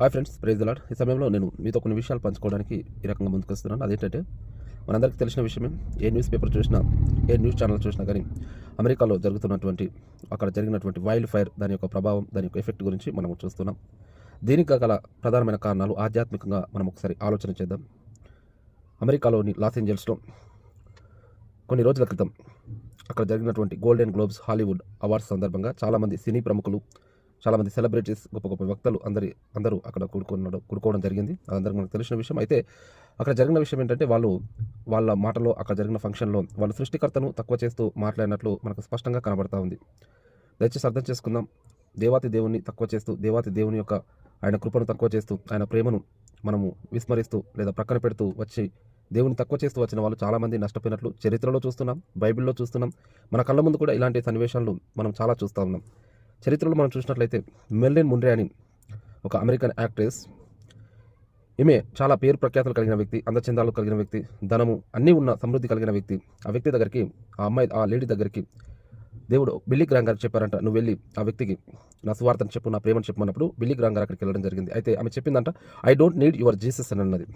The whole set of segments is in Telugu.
హాయ్ ఫ్రెండ్స్ ప్రైజ్ లాడ్ ఈ సమయంలో నేను మీతో కొన్ని విషయాలు పంచుకోవడానికి ఈ రకంగా ముందుకు వస్తున్నాను. అదేంటంటే మనందరికీ తెలిసిన విషయమే ఏ న్యూస్ పేపర్ చూసినా ఏ న్యూస్ ఛానల్ చూసినా కానీ అమెరికాలో జరుగుతున్నటువంటి అక్కడ జరిగినటువంటి వైల్డ్ ఫైర్ దాని యొక్క ప్రభావం దాని యొక్క ఎఫెక్ట్ గురించి మనం చూస్తున్నాం. దీనికి గల ప్రధానమైన కారణాలు ఆధ్యాత్మికంగా మనం ఒకసారి ఆలోచన చేద్దాం. అమెరికాలోని లాస్ ఏంజల్స్లో కొన్ని రోజుల క్రితం అక్కడ జరిగినటువంటి గోల్డెన్ గ్లోబ్స్ హాలీవుడ్ అవార్డ్స్ సందర్భంగా చాలామంది సినీ ప్రముఖులు చాలామంది సెలబ్రిటీస్ గొప్ప గొప్ప వ్యక్తులు అందరి అందరూ అక్కడ కూడుకున్నాడు కూడుకోవడం జరిగింది. అందరికీ మనకు తెలిసిన విషయం. అయితే అక్కడ జరిగిన విషయం ఏంటంటే వాళ్ళు వాళ్ళ మాటలో అక్కడ జరిగిన ఫంక్షన్లో వాళ్ళ సృష్టికర్తను తక్కువ చేస్తూ మాట్లాడినట్లు మనకు స్పష్టంగా కనబడతా ఉంది. దయచేసి అర్థం చేసుకుందాం. దేవాతి దేవుని తక్కువ చేస్తూ దేవాతి దేవుని యొక్క ఆయన కృపను తక్కువ చేస్తూ ఆయన ప్రేమను మనము విస్మరిస్తూ లేదా ప్రక్కన పెడుతూ వచ్చి దేవుని తక్కువ చేస్తూ వచ్చిన వాళ్ళు చాలామంది నష్టపోయినట్లు చరిత్రలో చూస్తున్నాం బైబిల్లో చూస్తున్నాం. మన కళ్ళ ముందు కూడా ఇలాంటి సన్నివేశాలను మనం చాలా చూస్తూ ఉన్నాం. చరిత్రలో మనం చూసినట్లయితే మెల్లిన్ ముండ్రే అని ఒక అమెరికన్ యాక్ట్రెస్. ఈమె చాలా పేరు ప్రఖ్యాతులు కలిగిన వ్యక్తి అందచందాలు కలిగిన వ్యక్తి ధనము అన్నీ ఉన్న సమృద్ధి కలిగిన వ్యక్తి. ఆ వ్యక్తి దగ్గరికి ఆ అమ్మాయి ఆ లేడీ దగ్గరికి దేవుడు బిల్లీ గ్రాంగ్ గారు చెప్పారంట నువ్వు వెళ్ళి ఆ వ్యక్తికి నా స్వార్థని చెప్పు నా ప్రేమను చెప్పమన్నప్పుడు బిల్లీ గ్రాంగ్ గారు అక్కడికి వెళ్ళడం జరిగింది. అయితే ఆమె చెప్పిందంట I don't need your Jesus అని అన్నది.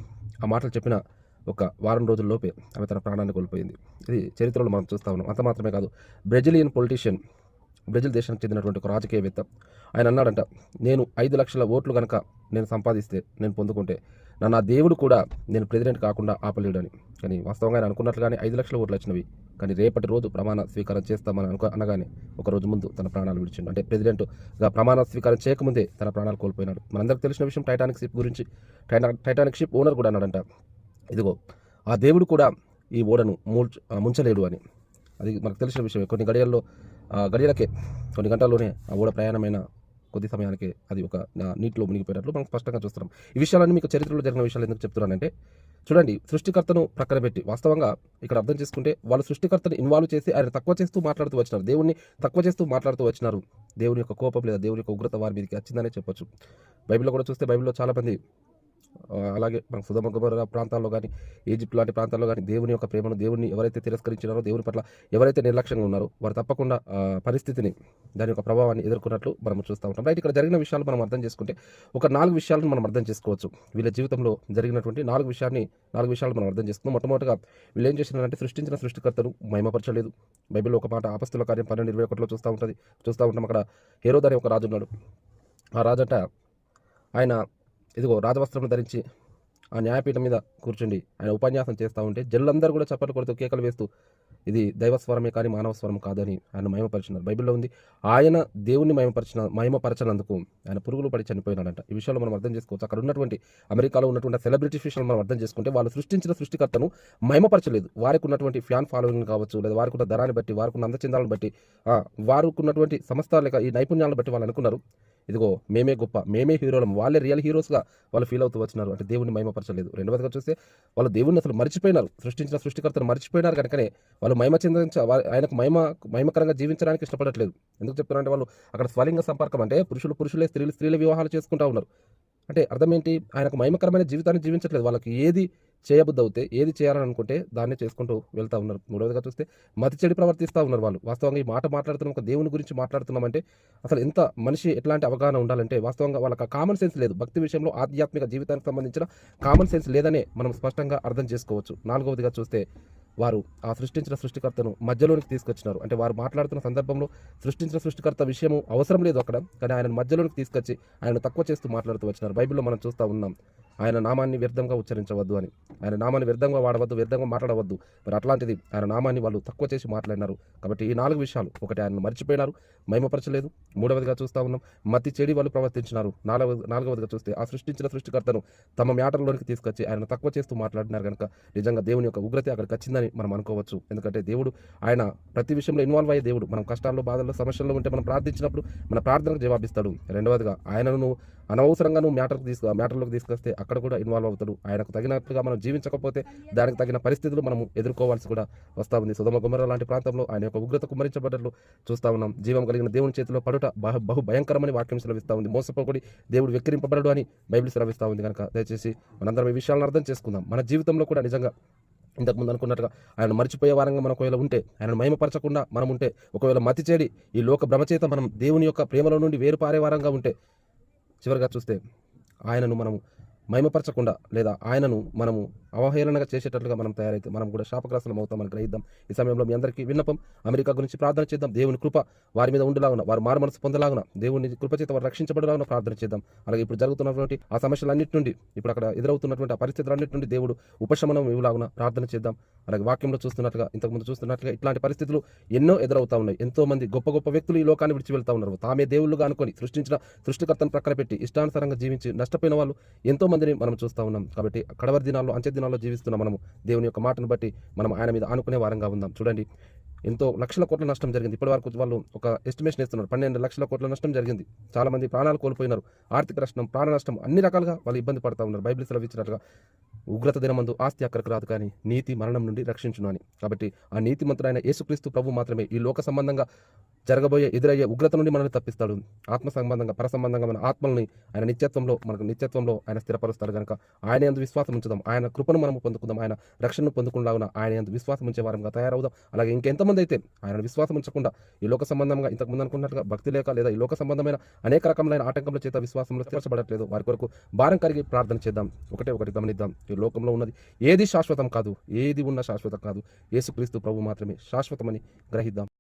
ఆ మాటలు చెప్పిన ఒక వారం రోజుల్లోపే ఆమె తన ప్రాణాన్ని కోల్పోయింది. ఇది చరిత్రలో మనం చూస్తా ఉన్నాం. అంత మాత్రమే కాదు బ్రెజిలియన్ పొలిటీషియన్ బ్రెజిల్ దేశానికి చెందినటువంటి ఒక రాజకీయవేత్త. ఆయన అన్నాడంట నేను ఐదు లక్షల ఓట్లు కనుక నేను సంపాదిస్తే నేను పొందుకుంటే నా నా దేవుడు కూడా నేను ప్రెసిడెంట్ కాకుండా ఆపలేడని. కానీ వాస్తవంగా ఆయన అనుకున్నట్లుగానే ఐదు లక్షల ఓట్లు వచ్చినవి. కానీ రేపటి రోజు ప్రమాణ స్వీకారం చేస్తామని అనుకో అనగానే ఒక రోజు ముందు తన ప్రాణాలు విడిచిండు. అంటే ప్రెసిడెంట్గా ప్రమాణ స్వీకారం చేయకముందే తన ప్రాణాలు కోల్పోయినాడు. మనందరికీ తెలిసిన విషయం టైటానిక్ షిప్ గురించి. టైటా టైటానిక్ షిప్ ఓనర్ కూడా అన్నాడంట ఇదిగో ఆ దేవుడు కూడా ఈ ఓడను మూల్చ ముంచలేడు అని. అది మనకు తెలిసిన విషయమే. కొన్ని గడియల్లో గడియలకే కొన్ని గంటల్లోనే ఆ ఓడ ప్రయాణమైన కొద్ది సమయానికి అది ఒక నీటిలో మునిగిపోయినట్లు మనం స్పష్టంగా చూస్తున్నాం. ఈ విషయాలన్నీ మీకు చరిత్రలో జరిగిన విషయాలు ఎందుకు చెప్తున్నానంటే చూడండి సృష్టికర్తను ప్రక్కన పెట్టి వాస్తవంగా ఇక్కడ అర్థం చేసుకుంటే వాళ్ళు సృష్టికర్తను ఇన్వాల్వ్ చేసి ఆయన తక్కువ చేస్తూ మాట్లాడుతూ వచ్చినారు. దేవుణ్ణి తక్కువ చేస్తూ మాట్లాడుతూ వచ్చినారు. దేవుని యొక్క కోపం లేదా దేవుని యొక్క ఉగ్రత వారి మీదకి వచ్చిందనే చెప్పొచ్చు. బైబిల్లో కూడా చూస్తే బైబిల్లో చాలామంది అలాగే మన సుధమ గుమర ప్రాంతాల్లో కానీ ఈజిప్ట్ లాంటి ప్రాంతాల్లో కానీ దేవుని యొక్క ప్రేమను దేవుని ఎవరైతే తిరస్కరించినారో దేవుని పట్ల ఎవరైతే నిర్లక్ష్యంగా ఉన్నారో వారు తప్పకుండా పరిస్థితిని దాని యొక్క ప్రభావాన్ని ఎదుర్కొన్నట్లు మనం చూస్తూ ఉంటాం. రైట్ ఇక్కడ జరిగిన విషయాలు మనం అర్థం చేసుకుంటే ఒక నాలుగు విషయాలను మనం అర్థం చేసుకోవచ్చు. వీళ్ళ జీవితంలో జరిగినటువంటి నాలుగు విషయాన్ని నాలుగు విషయాలు మనం అర్థం చేసుకుందాం మొట్టమొదటిగా వీళ్ళు ఏం చేసినారంటే సృష్టించిన సృష్టికర్తను మహిమపరచలేదు. బైబిల్లో ఒక మాట ఆపస్తుల కార్యం పన్నెండు ఇరవై ఒకటిలో చూస్తూ ఉంటుంది చూస్తూ ఉంటాం. అక్కడ హేరోద్ అనే ఒక రాజు ఉన్నాడు. ఆ రాజట ఆయన ఇదిగో రాజవస్త్రం ధరించి ఆ న్యాయపీఠం మీద కూర్చుండి. ఆయన ఉపన్యాసం చేస్తూ ఉంటే జనులందరూ కూడా చప్పట్లు కొడుతూ కేకలు వేస్తూ ఇది దైవస్వరమే కానీ మానవ స్వరం కాదని ఆయన మహిమపరిచినారు. బైబిల్లో ఉంది ఆయన దేవుణ్ణి మహిమపరిచిన మహిమపరచనందుకు ఆయన పురుగులు పడి చనిపోయినాడంట. ఈ విషయంలో మనం అర్థం చేసుకోవచ్చు. అక్కడ ఉన్నటువంటి అమెరికాలో ఉన్నటువంటి సెలబ్రిటీ విషయాలు మనం అర్థం చేసుకుంటే వాళ్ళు సృష్టించిన సృష్టికర్తను మహిమపరచలేదు. వారికి ఉన్నటువంటి ఫ్యాన్ ఫాలోయింగ్ కావచ్చు లేదా వారికి ఉన్న ధరాన్ని బట్టి వారికి ఉన్న అందచందాలను బట్టి వారికి ఉన్నటువంటి సంస్థ లేక ఈ నైపుణ్యాలను బట్టి వాళ్ళు అనుకున్నారు. ఇదిగో మేమే గొప్ప మేమే హీరోలం. వాళ్ళే రియల్ హీరోస్గా వాళ్ళు ఫీల్ అవుతూ వచ్చినారు. అంటే దేవుడిని మహిమపరచలేదు. రెండవదిగా చూస్తే వాళ్ళు దేవుడిని అసలు మర్చిపోయినారు. సృష్టించిన సృష్టికర్తను మర్చిపోయినారు కనుకనే వాళ్ళు మహిమ చెందించ ఆయనకు మహిమ మహిమకరంగా జీవించడానికి ఇష్టపడట్లేదు. ఎందుకు చెప్తున్నారంటే వాళ్ళు అక్కడ స్వలింగ సంపర్కం అంటే పురుషులు పురుషులే స్త్రీలు స్త్రీల వివాహాలు చేసుకుంటా ఉన్నారు. అంటే అర్థం ఏంటి? ఆయనకు మహిమకరమైన జీవితాన్ని జీవించట్లేదు. వాళ్ళకి ఏది చేయబుద్ధి అవుతే ఏది చేయాలని అనుకుంటే దాన్నే చేసుకుంటూ వెళ్తా ఉన్నారు. మూడవదిగా చూస్తే మతి చెడి ప్రవర్తిస్తూ ఉన్నారు వాళ్ళు. వాస్తవంగా ఈ మాట మాట్లాడుతున్నాం ఒక దేవుని గురించి మాట్లాడుతున్నామంటే అసలు ఎంత మనిషి ఎట్లాంటి అవగాహన ఉండాలంటే వాస్తవంగా వాళ్ళకి కామన్ సెన్స్ లేదు. భక్తి విషయంలో ఆధ్యాత్మిక జీవితానికి సంబంధించిన కామన్ సెన్స్ లేదనే మనం స్పష్టంగా అర్థం చేసుకోవచ్చు. నాలుగవదిగా చూస్తే వారు ఆ సృష్టించిన సృష్టికర్తను మధ్యలోనికి తీసుకొచ్చినారు. అంటే వారు మాట్లాడుతున్న సందర్భంలో సృష్టించిన సృష్టికర్త విషయము అవసరం లేదు అక్కడ. కానీ ఆయన మధ్యలోనికి తీసుకొచ్చి ఆయన తక్కువ చేస్తూ మాట్లాడుతూ వచ్చినారు. బైబిల్లో మనం చూస్తూ ఉన్నాం ఆయన నామాన్ని వ్యర్థంగా ఉచ్చరించవద్దు అని. ఆయన నామాన్ని వ్యర్థంగా వాడవద్దు వ్యర్థంగా మాట్లాడవద్దు. మరి అట్లాంటిది ఆయన నామాన్ని వాళ్ళు తక్కువ చేసి మాట్లాడినారు. కాబట్టి ఈ నాలుగు విషయాలు ఒకటి ఆయన మర్చిపోయినారు మహిమపరచలేదు మూడవదిగా చూస్తూ ఉన్నాం మతి చెడి వాళ్ళు ప్రవర్తించినారు. నాలుగవ నాలుగవదిగా చూస్తే ఆ సృష్టించిన సృష్టికర్తను తమ మ్యాటర్లోనికి తీసుకొచ్చి ఆయన తక్కువ చేస్తూ మాట్లాడినారు కనుక నిజంగా దేవుని యొక్క ఉగ్రత అక్కడికి వచ్చిందని మనం అనుకోవచ్చు. ఎందుకంటే దేవుడు ఆయన ప్రతి విషయంలో ఇన్వాల్వ్ అయ్యే దేవుడు. మనం కష్టాల్లో బాధల్లో సమస్యల్లో ఉంటే మనం ప్రార్థించినప్పుడు మన ప్రార్థనకు జవాబిస్తాడు. రెండవదిగా ఆయనను నువ్వు అనవసరంగా నువ్వు మ్యాటర్కి తీసుకు మ్యాటర్లోకి తీసుకొస్తే అక్కడ కూడా ఇన్వాల్వ్ అవుతాడు. ఆయనకు తగినట్లుగా మనం జీవించకపోతే దానికి తగిన పరిస్థితులు మనం ఎదుర్కోవాల్సి కూడా వస్తూ ఉంది సుధమ గుమర లాంటి ప్రాంతంలో ఆయన యొక్క ఉగ్రత కుమ్మరించబడ్డట్లు చూస్తా ఉన్నాం. జీవం కలిగిన దేవుని చేతిలో పడుట బహు బహు భయంకరమని వాక్యం సెలవిస్తూ ఉంది. మోసపోకుడి దేవుడు వెక్కిరింపబడడు అని బైబిల్ సెలవిస్తూ ఉంది కనుక దయచేసి మనందరం ఈ విషయాలను అర్థం చేసుకుందాం. మన జీవితంలో కూడా నిజంగా ఇంతకుముందు అనుకున్నట్టుగా ఆయన మర్చిపోయే వారంగా మనం ఒకవేళ ఉంటే ఆయన మహిమపరచకుండా మనం ఉంటే ఒకవేళ మతి చేడి ఈ లోక భ్రమచేత మనం దేవుని యొక్క ప్రేమలో నుండి వేరుపారే వారంగా ఉంటే చివరిగా చూస్తే ఆయనను మనము మహిమపరచకుండా లేదా ఆయనను మనము అవహేళనగా చేసేటట్లుగా మనం తయారైతే మనం కూడా శాపగ్రస్తులం అవుతామని గ్రహిద్దాం. ఈ సమయంలో మీ అందరికీ విన్నపం అమెరికా గురించి ప్రార్థన చేద్దాం. దేవుని కృప వారి మీద ఉండలాగున వారు మారు మనసు పొందలాగున దేవుని కృప చేత వారు రక్షించబడలాగున ప్రార్థన చేద్దాం. అలాగే ఇప్పుడు జరుగుతున్నటువంటి ఆ సమస్యలన్నిటి నుండి ఇప్పుడు అక్కడ ఎదురవుతున్నటువంటి ఆ పరిస్థితులన్నిటి నుండి దేవుడు ఉపశమనం ఇవ్వలాగున ప్రార్థన చేద్దాం. అలాగే వాక్యంలో చూస్తున్నట్లుగా ఇంతకుముందు చూస్తున్నట్లుగా ఇట్లాంటి పరిస్థితులు ఎన్నో ఎదురవుతా ఉన్నాయి. ఎంతో మంది గొప్ప గొప్ప వ్యక్తులు ఈ లోకాన్ని విడిచి వెళ్తా ఉన్నారు. తామే దేవుళ్ళుగా అనుకొని సృష్టించిన సృష్టికర్తను ప్రక్కన పెట్టి ఇష్టానుసారంగా జీవించి నష్టపోయిన వాళ్ళు ఎంతో మందిని మనం చూస్తూ ఉన్నాం. కాబట్టి కడవరి దినాల్లో అంచె దినాల్లో జీవిస్తున్న మనము దేవుని యొక్క మాటను బట్టి మనం ఆయన మీద ఆనుకునే వారంగా ఉందాం. చూడండి ఎంతో లక్షల కోట్ల నష్టం జరిగింది. ఇప్పటి వరకు వాళ్ళు ఒక ఎస్టిమేషన్ ఇస్తున్నారు. పన్నెండు లక్షల కోట్ల నష్టం జరిగింది. చాలా మంది ప్రాణాలు కోల్పోయినారు. ఆర్థిక నష్టం ప్రాణ నష్టం అన్ని రకాలుగా వాళ్ళు ఇబ్బంది పడతా ఉన్నారు. బైబిల్ సెలవిచ్చినట్లుగా ఉగ్రత దినమందు ఆస్తి అక్కడికి రాదు కానీ నీతి మరణం నుండి రక్షించును అని. కాబట్టి ఆ నీతిమంతుడైన యేసుక్రీస్తు ప్రభు మాత్రమే ఈ లోక సంబంధంగా జరగబోయే ఎదురయ్యే ఉగ్రత నుండి మనల్ని తప్పిస్తాడు. ఆత్మ సంబంధంగా పర సంబంధంగా మన ఆత్మల్ని ఆయన నిత్యత్వంలో మనకు నిత్యత్వంలో ఆయన స్థిరపరుస్తాడు కనుక ఆయన ఎందు విశ్వాసం ఉంచుదాం. ఆయన కృపను మనం పొందుకుందాం. ఆయన రక్షణను పొందుకునేలాగా ఆయన ఎందు విశ్వాసం ఉంచే వారంగా తయారవుదాం. అలాగే ఇంకెంతమంది అయితే ఆయన విశ్వాసం ఉంచకుండా ఈ లోక సంబంధంగా ఇంతకు ముందు అనుకున్నట్టుగా భక్తి లేక లేదా ఈ లోక సంబంధమైన అనేక రకమైన ఆటంకముల చేత విశ్వాసంలో స్థిరపడట్లేదు వారి కొరకు భారం కలిగి ప్రార్థన చేద్దాం. ఒకటే ఒకటి గమనిద్దాం. ఈ లోకంలో ఉన్నది ఏది శాశ్వతం కాదు. ఏది ఉన్న శాశ్వతం కాదు. యేసుక్రీస్తు ప్రభు మాత్రమే శాశ్వతమని గ్రహిద్దాం.